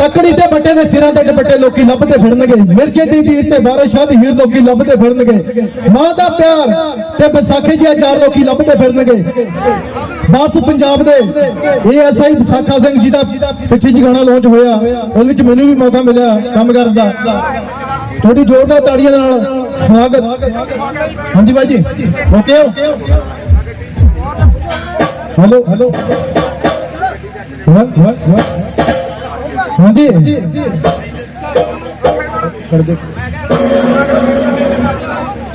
ਤਕੜੀ ਤੇ ਵੱਡੇ ਦੇ ਸਿਰਾਂ ਤੇ ਦੁਪੱਟੇ ਲੋਕੀ ਲੱਭਦੇ ਫਿਰਨਗੇ। ਮਿਰਜੇ ਦੀ ਵੀਰ ਤੇ ਬਾਰਿਸ਼ਾਂ ਦੀ ਹੀਰ ਲੋਕੀ ਲੱਭਦੇ ਫਿਰਨਗੇ। ਮਾਂ ਦਾ ਪਿਆਰ ਤੇ ਵਿਸਾਖੀ ਦੀਆਂ ਚਾਰ ਲੋਕੀ ਲੱਭਦੇ ਫਿਰਨਗੇ। ਬਸ ਪੰਜਾਬ ਦੇ ਏਐਸਆਈ ਵਿਸਾਖਾ ਸਿੰਘ ਜੀ ਦਾ ਪਿੱਛੇ ਜੀ ਗਾਣਾ ਲਾਂਚ ਹੋਇਆ। ਉਹਦੇ ਵਿੱਚ ਮੈਨੂੰ ਵੀ ਮੌਕਾ ਮਿਲਿਆ ਕੰਮ ਕਰਨ ਦਾ। ਤੁਹਾਡੀ ਜ਼ੋਰਦਾਰ ਤਾੜੀਆਂ ਨਾਲ ਸਵਾਗਤ। ਹਾਂਜੀ ਬਾਈ ਜੀ ਓਕੇ ਹੋ? ਹੈਲੋ ਹੈਲੋ ਵਨ ਵਨ ਹਾਂਜੀ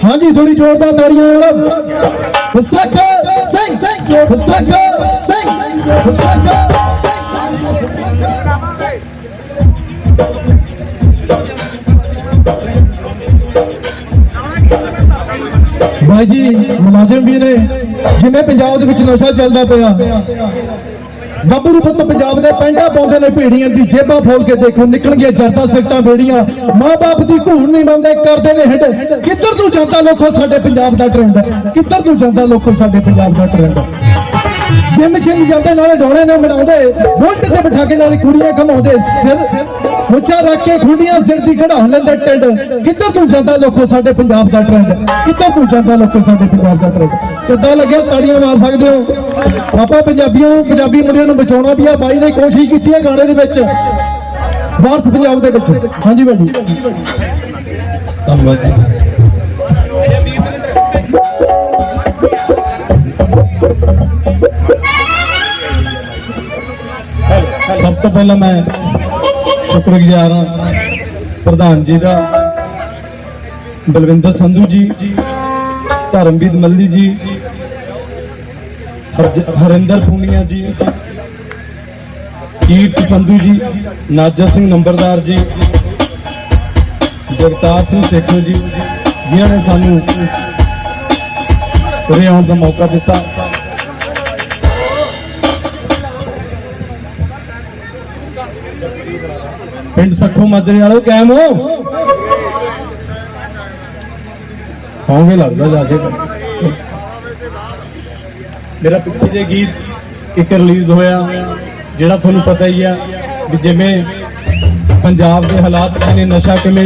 ਹਾਂਜੀ ਥੋੜੀ ਜ਼ੋਰਦਾਰ ਤਾੜੀਆਂ ਨਾਲ ਵਿਸਾਖਾ ਸਿੰਘ ਵਿਸਾਖਾ ਸਿੰਘ ਵਿਸਾਖਾ ਭਾਈ ਜੀ, ਮੁਲਾਜ਼ਮ ਵੀ ਨੇ, ਜਿਵੇਂ ਪੰਜਾਬ ਦੇ ਵਿੱਚ ਨਸ਼ਾ ਚੱਲਦਾ ਪਿਆ। ਬੱਬੂ ਗੱਭਰੂ ਪੁੱਤ ਪੰਜਾਬ ਦੇ ਪੈਂਡਾ ਪਾਉਂਦੇ ਨੇ ਭੇੜੀਆਂ ਦੀ ਜੇਬਾਂ ਫੋਲ ਕੇ ਦੇਖੋ, ਨਿਕਲਣਗੀਆਂ ਜਰਦਾ ਸਿੱਟਾਂ ਬੇੜੀਆਂ। ਮਾਂ-ਬਾਪ ਦੀ ਘੂਣ ਨਹੀਂ ਮੰਨਦੇ, ਕਰਦੇ ਨੇ ਹਿੱਡ ਕਿੱਧਰ ਤੂੰ ਜਾਂਦਾ ਲੋਕੋ ਸਾਡੇ ਪੰਜਾਬ ਦਾ ਟ੍ਰੈਂਡ ਕਿੱਧਰ ਤੂੰ ਜਾਂਦਾ ਲੋਕੋ ਸਾਡੇ ਪੰਜਾਬ ਦਾ ਟ੍ਰੈਂਡ ਜਿੰਮ ਜਿਮ ਜਾਂਦੇ, ਨਾਲੇ ਡੋਣੇ ਨੇ ਮਨਾਉਂਦੇ ਬੁੱਟ ਤੇ ਬਿਠਾ ਕੇ ਨਾਲੇ ਕੁੜੀਆਂ ਕਮਾਉਂਦੇ ਸਿਰ ਮੁੱਛਾਂ ਰੱਖ ਕੇ ਖੁੰਡੀਆਂ ਸਿਰ ਦੀ ਕਢਾ ਲੈਂਦੇ ਟਿੰਡ? ਕਿੱਦਾਂ ਤੂੰ ਜਾਂਦਾ ਲੋਕੋ ਸਾਡੇ ਪੰਜਾਬ ਦਾ ਟ੍ਰੈਂਡ ਕਿੱਦਾਂ ਤੂੰ ਜਾਂਦਾ ਲੋਕੋ ਸਾਡੇ ਪੰਜਾਬ ਦਾ ਟ੍ਰੈਂਡ ਕਿੱਦਾਂ ਲੱਗਿਆ ਤਾੜੀਆਂ ਮਾਰ ਸਕਦੇ ਹੋ? ਆਪਾਂ ਪੰਜਾਬੀਆਂ ਨੂੰ, ਪੰਜਾਬੀ ਮੁੰਡਿਆਂ ਨੂੰ ਬਚਾਉਣਾ ਵੀ ਆ। ਬਾਈ ਨੇ ਕੋਸ਼ਿਸ਼ ਕੀਤੀ ਹੈ ਗਾਣੇ ਦੇ ਵਿੱਚ। ਵਾਰਸ ਪੰਜਾਬ ਦੇ ਵਿੱਚ। ਹਾਂਜੀ ਬਾਈ ਧੰਨਵਾਦ ਜੀ। ਤੋਂ ਪਹਿਲਾਂ ਮੈਂ ਸ਼ੁਕਰਗੁਜ਼ਾਰ ਹਾਂ ਪ੍ਰਧਾਨ ਜੀ ਦਾ, ਬਲਵਿੰਦਰ ਸੰਧੂ ਜੀ, ਧਰਮਵੀਰ ਮੱਲੀ ਜੀ ਹਰਿੰਦਰ ਪੂਨੀਆ ਜੀ, ਕੀਰਤ ਸੰਧੂ ਜੀ, ਨਾਜਰ ਸਿੰਘ ਨੰਬਰਦਾਰ ਜੀ, ਜਗਤਾਰ ਸਿੰਘ ਸੇਖੋ ਜੀ, ਜਿਨ੍ਹਾਂ ਨੇ ਸਾਨੂੰ ਉਰੇ ਆਉਣ ਦਾ ਮੌਕਾ ਦਿੱਤਾ। ਪਿੰਡ ਸੱਖੋ ਮਾਜਰੇ ਵਾਲੋ, ਕਾਇਮ ਹੋ? ਸੌਂਗੇ ਲੱਗਦਾ ਜਾ ਕੇ। ਮੇਰਾ ਪਿੱਛੇ ਜੇ ਗੀਤ ਇੱਕ ਰਿਲੀਜ਼ ਹੋਇਆ, ਜਿਹੜਾ ਤੁਹਾਨੂੰ ਪਤਾ ਹੀ ਆ ਵੀ ਜਿਵੇਂ ਪੰਜਾਬ ਦੇ ਹਾਲਾਤ ਕਿਵੇਂ ਨਸ਼ਾ ਕਿਵੇਂ,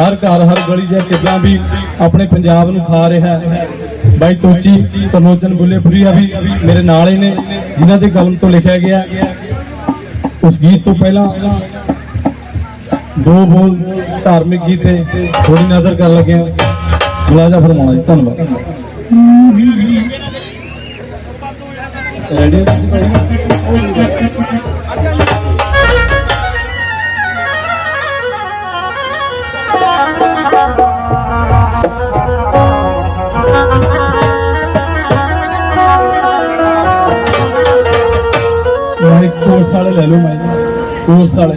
ਹਰ ਘਰ, ਹਰ ਗਲੀ ਜਾਂ ਕਿੱਦਾਂ ਵੀ ਆਪਣੇ ਪੰਜਾਬ ਨੂੰ ਖਾ ਰਿਹਾ ਹੈ। ਬਾਈ ਤੋਚੀ ਤਰਨੋਜਨ ਬੁੱਲੇਪੁਰੀਆ ਵੀ ਮੇਰੇ ਨਾਲ ਹੀ ਨੇ, ਜਿਨ੍ਹਾਂ ਦੇ ਕਲਮ ਤੋਂ ਲਿਖਿਆ ਗਿਆ। ਉਸ ਗੀਤ ਤੋਂ ਪਹਿਲਾਂ ਦੋ ਬੋਲ ਧਾਰਮਿਕ ਗੀਤ ਤੇ ਥੋੜੀ ਨਜ਼ਰ ਕਰਨ ਲੱਗੇ ਹਾਂ। ਮੁਲਾਜ਼ਾ ਫਰਮਾਉਣਾ ਜੀ, ਧੰਨਵਾਦ। ਰੈਡੀ ਹੋ ਤੁਸੀਂ ਵਾਲੇ ਲੈ ਲਓ ਮੈਂ ਕੋਰਸ ਵਾਲੇ।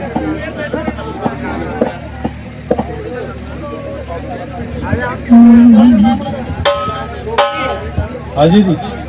ਹਾਂਜੀ ਜੀ।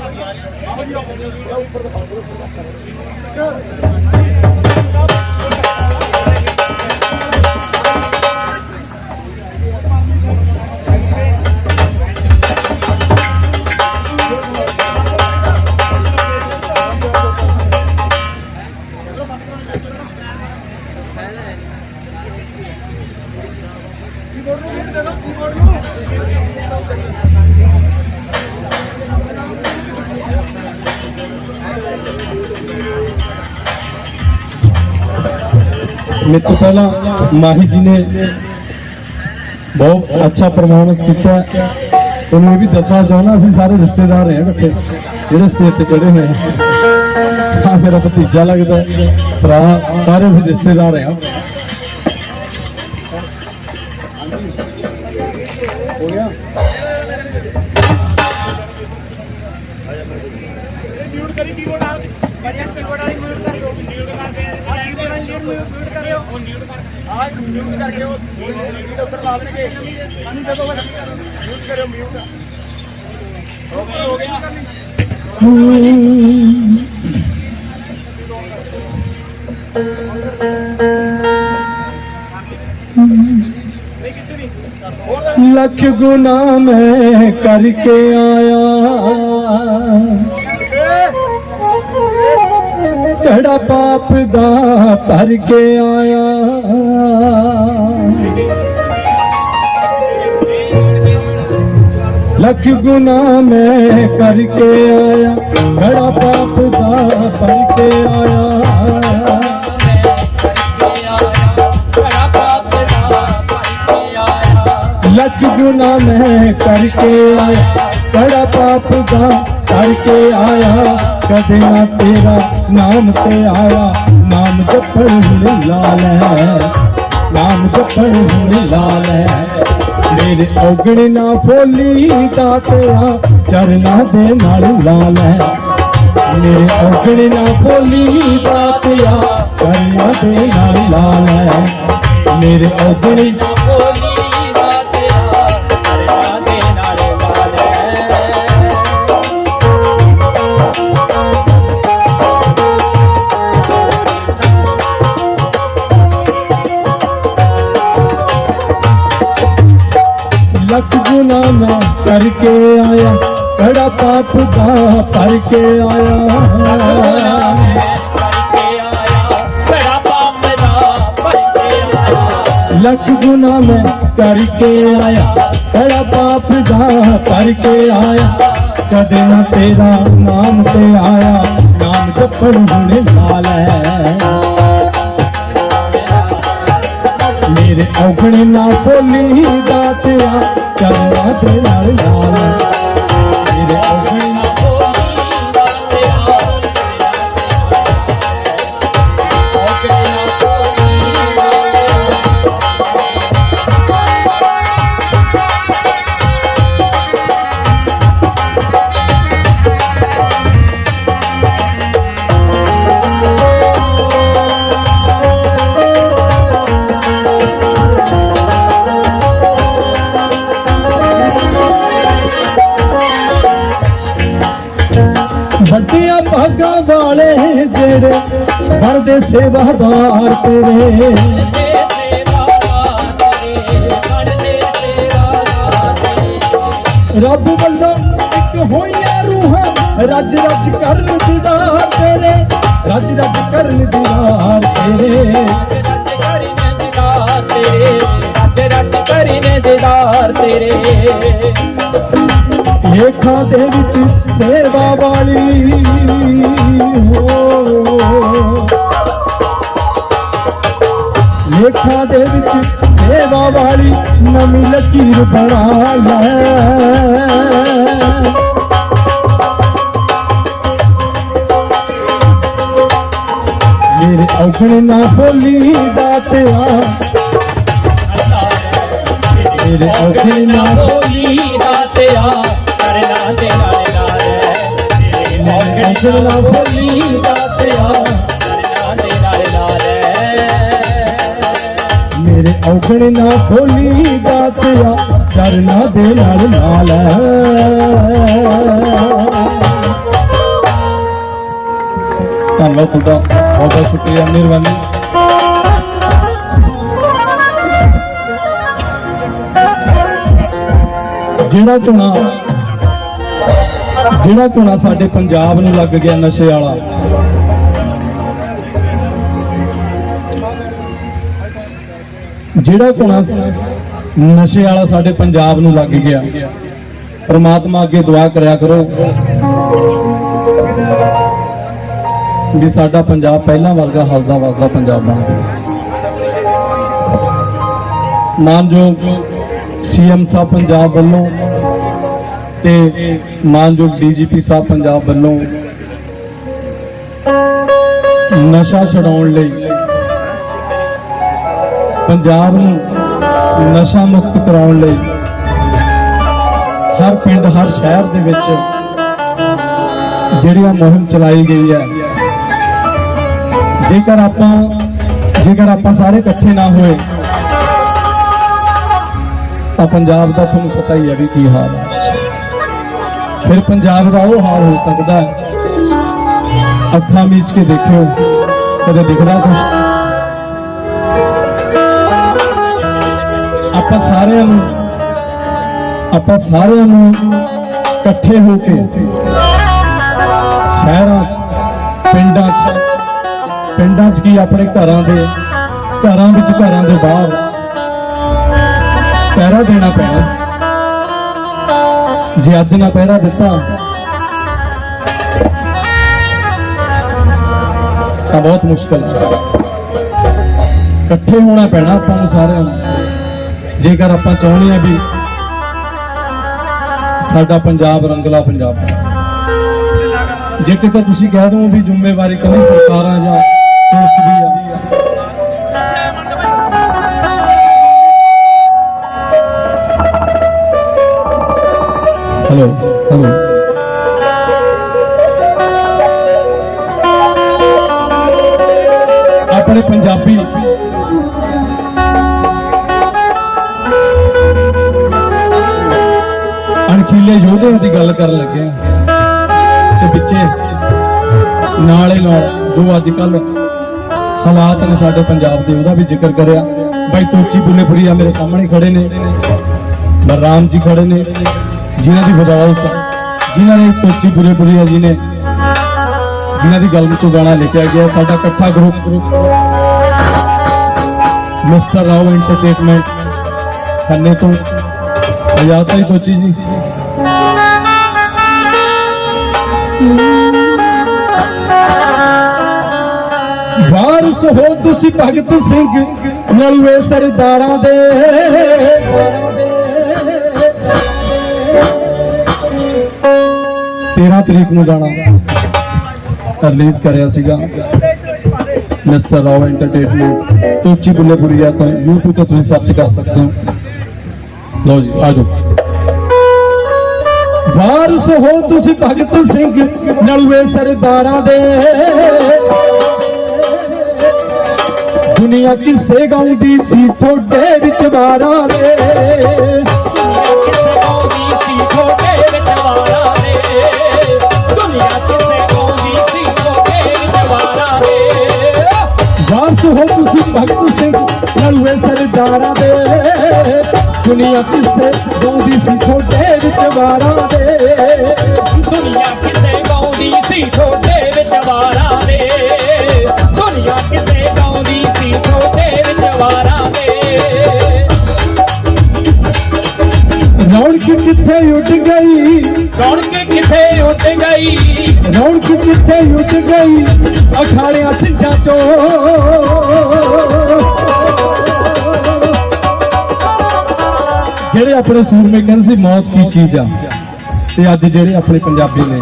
ਮੇਰੇ ਤੋਂ ਪਹਿਲਾਂ ਮਾਹੀ ਜੀ ਨੇ ਬਹੁਤ ਅੱਛਾ ਪਰਫਾਰਮੈਂਸ ਕੀਤਾ। ਤੁਹਾਨੂੰ ਇਹ ਵੀ ਦੱਸਣਾ ਚਾਹੁੰਦਾ ਅਸੀਂ ਸਾਰੇ ਰਿਸ਼ਤੇਦਾਰ ਰਹੇ ਹਾਂ ਇਕੱਠੇ, ਜਿਹੜੇ ਸਟੇਜ ਤੇ ਚੜੇ ਹੋਏ ਆ। ਮੇਰਾ ਭਤੀਜਾ ਲੱਗਦਾ ਭਰਾ, ਸਾਰੇ ਅਸੀਂ ਰਿਸ਼ਤੇਦਾਰ ਰਹੇ ਹਾਂ। ਲੱਖ ਗੁਨਾ ਮੈਂ ਕਰਕੇ ਆਇਆ। ਕੜਾ ਪਾਪ ਦਾ ਭਰ ਕੇ ਆਇਆ? ਲੱਖ ਗੁਨਾ ਮੈਂ ਕਰਕੇ ਆਇਆ ਬੜਾ ਪਾਪ ਦਾ ਕਰਕੇ ਆਇਆ। ਲੱਖ ਗੁਨਾ ਮੈਂ ਕਰਕੇ ਆਇਆ ਬੜਾ ਪਾਪ ਦਾ ਕਰਕੇ ਆਇਆ। ਕਦੇ ਨਾ ਤੇਰਾ ਨਾਮ ਤੇ ਆਇਆ, ਨਾਮ ਜਪਣ ਹੁਣ ਲਾਲ ਹੈ ਨਾਮ ਜਪਣ ਹੁਣ ਲਾਲ ਹੈ ਮੇਰੇ ਔਗਣ ਨਾ ਫੋਲੀ ਦਾਤਿਆ, ਚਰਨਾਂ ਦੇ ਨਾਲ ਲਾਲ ਹੈ। ਮੇਰੇ ਔਗਣ ਨਾ ਫੋਲੀ ਦਾਤਿਆ, ਚਰਨਾਂ ਦੇ ਨਾਲ ਲਾਲ ਹੈ। ਮੇਰੇ ਔਗਣ ਲੱਖ ਕਰਕੇ ਆਇਆ ਕੜਾ ਪਾਪ ਦਾ ਭਰ ਕੇ ਆਇਆ। ਲੱਖ ਗੁਨਾ ਮੈਂ ਕਰਕੇ ਆਇਆ ਕੜਾ ਪਾਪ ਦਾ ਭਰ ਕੇ ਆਇਆ। ਕਦੇ ਨਾ ਤੇਰਾ ਨਾਮ ਤੇ ਆਇਆ ਨਾਮ ਜਪਣ ਹੁਣ ਲਾਲ ਹੈ। ਔਗਣ ਨਾ ਬੋਲੀ ਦਾਤਿਆ ਚਰਨਾਂ ਦੇ ਨਾਲ ਲਾਲ ਵੱਡੀਆਂ ਭਾਗਾਂ ਵਾਲੇ ਜਿਹੜੇ ਬਣਦੇ ਸੇਵਾਦਾਰ ਤੇਰੇ। ਰੱਬ ਵੱਲੋਂ ਇੱਕ ਹੋਈਆਂ ਰੂਹਾਂ ਰੱਜ ਰੱਜ ਕਰਨ ਦੀਦਾਰ ਤੇਰੇ, ਰੱਜ ਰੱਜ ਕਰਨ ਦੀਦਾਰ ਤੇਰੇ। ਤੇਰੇ। ਲੇਖਾਂ ਦੇ ਵਿੱਚ ਸੇਵਾ ਵਾਲੀ ਹੋ ਲੇਖਾਂ ਦੇ ਵਿੱਚ ਸੇਵਾ ਵਾਲੀ ਨਵੀਂ ਲਕੀਰ ਬਣਾ ਲੈ ਮੇਰੇ ਔਗਣ ਨਾ ਬੋਲੀ ਦਾਤਿਆ ਮੇਰੇ ਔਗਣ ਨਾ ਬੋਲੀ ਦਾਤਿਆ ਕਰਨਾ ਤੇ ਨਾਲੇ ਨਾਲ ਔਗਣ ਨਾ ਬੋਲੀ ਦਾਤਿਆ ਮੇਰੇ ਔਗਣ ਨਾ ਖੋਲੀ ਦਾਤਿਆ ਚਰਨਾ ਦੇ ਨਾਲ ਨਾਲ। ਧੰਨਵਾਦ ਤੁਹਾਡਾ। ਬਹੁਤ ਬਹੁਤ ਸ਼ੁਕਰੀਆ, ਮਿਹਰਬਾਨੀ। ਜਿਹੜਾ ਝੋਨਾ ਜਿਹੜਾ ਝੋਨਾ ਸਾਡੇ ਪੰਜਾਬ ਨੂੰ ਲੱਗ ਗਿਆ ਨਸ਼ੇ ਵਾਲਾ। ਜਿਹੜਾ ਝੋਨਾ ਨਸ਼ੇ ਵਾਲਾ ਸਾਡੇ ਪੰਜਾਬ ਨੂੰ ਲੱਗ ਗਿਆ। ਪਰਮਾਤਮਾ ਅੱਗੇ ਦੁਆ ਕਰਿਆ ਕਰੋ ਵੀ ਸਾਡਾ ਪੰਜਾਬ ਪਹਿਲਾਂ ਵਰਗਾ ਹੱਸਦਾ ਵਸਦਾ ਪੰਜਾਬ ਬਣ ਜਾਵੇ ਮਾਨਯੋਗ ਸੀਐਮ ਸਾਹਿਬ ਪੰਜਾਬ ਵੱਲੋਂ ਤੇ ਮਾਨਯੋਗ ਡੀਜੀਪੀ ਸਾਹਿਬ ਪੰਜਾਬ ਵੱਲੋਂ ਨਸ਼ਾ ਛਡਾਉਣ ਲਈ ਪੰਜਾਬ ਨੂੰ ਨਸ਼ਾ ਮੁਕਤ ਕਰਾਉਣ ਲਈ ਹਰ ਪਿੰਡ, ਹਰ ਸ਼ਹਿਰ ਦੇ ਵਿੱਚ ਜਿਹੜੀ ਆ ਮੁਹਿੰਮ ਚਲਾਈ ਗਈ ਹੈ, ਜੇਕਰ ਆਪਾਂ ਜੇਕਰ ਆਪਾਂ ਸਾਰੇ ਇਕੱਠੇ ਨਾ ਹੋਏ, ਤਾਂ ਪੰਜਾਬ ਦਾ ਤੁਹਾਨੂੰ ਪਤਾ ਹੀ ਹੈ ਵੀ ਕੀ ਹਾਲ ਹੈ। ਫਿਰ ਪੰਜਾਬ ਦਾ ਉਹ ਹਾਲ ਹੋ ਸਕਦਾ ਹੈ। ਅੱਖਾਂ ਮੀਚ ਕੇ ਦੇਖਿਓ, ਕਦੇ ਦਿਖਦਾ ਕੁਝ ਆਪਾਂ ਸਾਰਿਆਂ ਨੂੰ, ਆਪਾਂ ਸਾਰਿਆਂ ਨੂੰ ਇਕੱਠੇ ਹੋ ਕੇ ਸ਼ਹਿਰਾਂ 'ਚ, ਪਿੰਡਾਂ 'ਚ ਪਿੰਡਾਂ 'ਚ ਕੀ ਆਪਣੇ ਘਰਾਂ ਦੇ, ਘਰਾਂ ਵਿੱਚ ਘਰਾਂ ਦੇ ਬਾਹਰ ਪੈਰਾ ਦੇਣਾ ਪੈਣਾ। ਜੇ ਅੱਜ ਨਾ ਪਹਿਰਾ ਦਿੱਤਾ। ਤਾਂ ਬਹੁਤ ਮੁਸ਼ਕਲ ਹੈ। ਇਕੱਠੇ ਹੋਣਾ ਪੈਣਾ ਆਪਾਂ ਨੂੰ ਸਾਰਿਆਂ ਨੂੰ। ਜੇਕਰ ਆਪਾਂ ਚਾਹੁੰਦੇ ਆ ਵੀ ਸਾਡਾ ਪੰਜਾਬ ਰੰਗਲਾ ਪੰਜਾਬ ਹੈ ਜੇ ਕਿਤੇ ਤੁਸੀਂ ਕਹਿ ਦੋ ਵੀ ਜ਼ਿੰਮੇਵਾਰੀ ਕੱਲੀ ਸਰਕਾਰਾਂ ਜਾਂ ਪੁਲਿਸ ਦੀ ਹੈਲੋ ਹੈਲੋ ਆਪਣੇ ਪੰਜਾਬੀ ਅਣਖੀਲੇ ਯੋਧਿਆਂ ਦੀ ਗੱਲ ਕਰਨ ਲੱਗੇ ਆ ਤੇ ਵਿੱਚੇ ਨਾਲੇ ਨਾਲ ਜੋ ਅੱਜ ਕੱਲ ਹਾਲਾਤ ਨੇ ਸਾਡੇ ਪੰਜਾਬ ਦੇ, ਉਹਦਾ ਵੀ ਜ਼ਿਕਰ ਕਰਿਆ। ਬਾਈ ਤੋਚੀ ਬੁੱਲੇਪੁਰੀ ਆ ਮੇਰੇ ਸਾਹਮਣੇ ਖੜੇ ਨੇ। ਬਲਰਾਮ ਜੀ ਖੜੇ ਨੇ। ਜਿਨ੍ਹਾਂ ਦੀ ਬਦੌਲਤ ਜਿਨ੍ਹਾਂ ਨੇ ਤੋਚੀ ਬੁਰੇ ਆ ਜੀ ਨੇ, ਜਿਨ੍ਹਾਂ ਦੀ ਗੱਲ ਵਿੱਚੋਂ ਗਾਣਾ ਲਿਖਿਆ ਗਿਆ, ਸਾਡਾ ਇਕੱਠਾ ਗਰੁੱਪ ਮਿਸਟਰ ਰਾਓ ਐਂਟਰਟੇਨਮੈਂਟ ਖੰਨੇ ਤੋਂ। ਆਜ਼ਾਦ ਭਾਈ ਤੋਚੀ ਜੀ। ਵਾਰਸ ਹੋ ਤੁਸੀਂ ਭਗਤ ਸਿੰਘ ਨਲੂਏ ਸਰਦਾਰਾਂ ਦੇ 13 ਤਰੀਕ ਨੂੰ ਗਾਣਾ ਰਿਲੀਜ਼ ਕਰਿਆ ਸੀਗਾ। ਮਿਸਟਰ ਰਾਓ ਐਂਟਰਟੇਨਮੈਂਟ ਤੋਚੀ ਬੁੱਲੇਪੁਰੀਆ ਤੋਂ YouTube ਤੇ ਤੁਸੀਂ ਸਰਚ ਕਰ ਸਕਦੇ ਹੋ। ਲਓ ਜੀ, ਆ ਜਾਓ। ਵਾਰਸ ਹੋ ਤੁਸੀਂ ਭਗਤ ਸਿੰਘ, ਨਲੂਏ ਸਰਦਾਰਾਂ ਦੇ। ਦੁਨੀਆ ਕਿਸੇ ਗਾਉਂਦੀ ਸੀ, ਤੁਹਾਡੇ ਵਿੱਚ ਵਾਰਾਂ ਦੇ। ਵਾਰਸ ਹੋ ਤੁਸੀਂ ਭਗਤ ਸਿੰਘ ਨਲੂਏ ਸਰਦਾਰਾਂ ਦੇ। ਦੁਨੀਆ ਕਿਸੇ ਗਾਉਂਦੀ ਸੀ ਤੁਹਾਡੇ ਵਿੱਚ ਵਾਰਾਂ ਦੇ। ਦੁਨੀਆ ਕਿਸੇ ਗਾਉਂਦੀ ਸੀ ਛੋਟੇ ਵਿਚਵਾਰਾਂ ਦੇ। ਦੁਨੀਆ ਕਿਸੇ ਗਾਉਂਦੀ ਸੀ ਛੋਟੇ ਵਿਚਵਾਰਾਂ ਦੇ। ਕਿੱਥੇ ਉੱਡ ਗਈ? ਰੌਣਕ ਕਿੱਥੇ ਉੱਡ ਗਈ? ਰੌਣਕ ਕਿੱਥੇ ਉੱਡ ਗਈ? ਅਖਾੜਿਆਂ ਛਿੰਝਾਂ ਚੋਂ। ਜਿਹੜੇ ਆਪਣੇ ਸੂਰਮੇ ਕਹਿੰਦੇ ਸੀ ਮੌਤ ਕੀ ਚੀਜ਼ ਆ? ਤੇ ਅੱਜ ਜਿਹੜੇ ਆਪਣੇ ਪੰਜਾਬੀ ਨੇ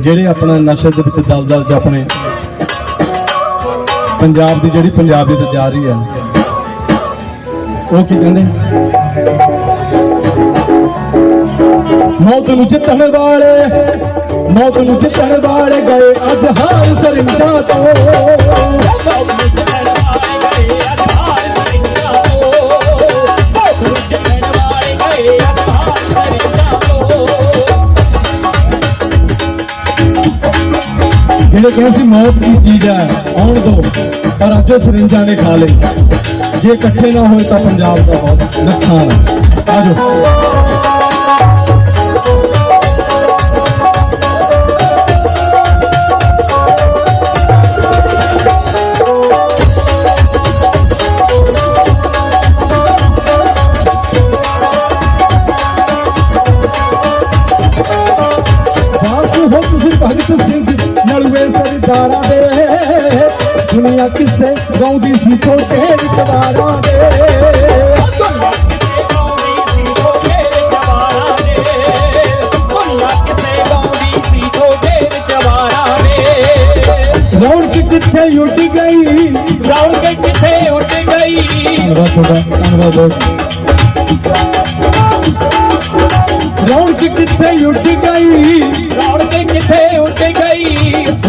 ਜਿਹੜੇ ਆਪਣਾ ਨਸ਼ੇ ਦੇ ਵਿੱਚ ਦਲਦਲ ਚ ਆਪਣੇ ਪੰਜਾਬ ਦੀ ਜਿਹੜੀ ਪੰਜਾਬੀਅਤ ਜਾ ਰਹੀ ਆ ਉਹ ਕੀ ਕਹਿੰਦੇ? ਮੌਤ ਨੂੰ ਜਿੱਤਣ ਵਾਲੇ ਮੌਤ ਨੂੰ ਜਿੱਤਣ ਵਾਲੇ ਗਏ ਅੱਜ ਹਾਰ ਸਰਿੰਜਾ ਤੋਂ ਬਹੁਤ ਚੱਲਣ ਵਾਲੇ ਗਏ ਅਧਾਰ ਸਰਿੰਜਾਂ ਤੋਂ ਬਹੁਤ ਚੱਲਣ ਵਾਲੇ ਗਏ ਅਧਾਰ ਸਰਿੰਜਾਂ ਤੋਂ ਜਿਹੜੇ ਕਹਿੰਦੇ ਸੀ ਮੌਤ ਕੀ ਚੀਜ਼ ਹੈ ਆਉਣ ਦੋ ਪਰ ਅੱਜ ਉਹ ਸਰਿੰਜਾਂ ਨੇ ਖਾ ਲਈ ਜੇ ਇਕੱਠੇ ਨਾ ਹੋਏ ਤਾਂ ਪੰਜਾਬ ਦਾ ਬਹੁਤ ਨੁਕਸਾਨ ਹੈ ਆਜੋ ਕਿਸੇ ਗਾਉਂਦੀ ਸੀ ਛੋਟੇ ਵਿਚਾਰਾਂ ਦੇ ਦੁਨੀਆ ਕਿਸੇ ਗਾਉਂਦੀ ਸੀ ਛੋਟੇ ਵਿਚਵਾਰਾਂ ਦੇ ਦੁਨੀਆ ਕਿਸੇ ਗਾਉਂਦੀ ਸੀ ਛੋਟੇ ਵਿਚਵਾਰਾਂ ਦੇ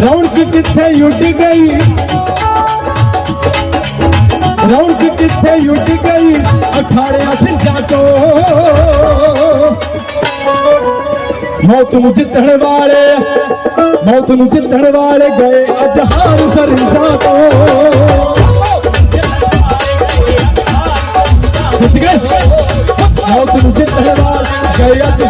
ਰੌਣਕ ਕਿੱਥੇ ਉੱਡ ਗਈ ਰੌਣਕ ਕਿੱਥੇ ਉੱਡ ਗਈ? ਅਖਾੜਿਆਂ ਛਿੰਝਾਂ ਤੋਂ ਮੌਤ ਨੂੰ ਜਿੱਤਣ ਵਾਲੇ, ਮੌਤ ਨੂੰ ਜਿੱਤਣ ਵਾਲੇ ਗਏ ਅੱਜ ਹਾਰ ਸਰਿੰਜਾਂ ਤੋਂ। ਜਿੱਤ ਗਏ? ਮੌਤ ਨੂੰ ਜਿੱਤਣ ਵਾਲੇ ਗਏ ਅੱਜ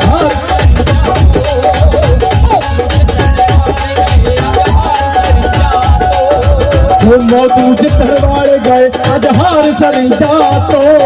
ਹਾਰ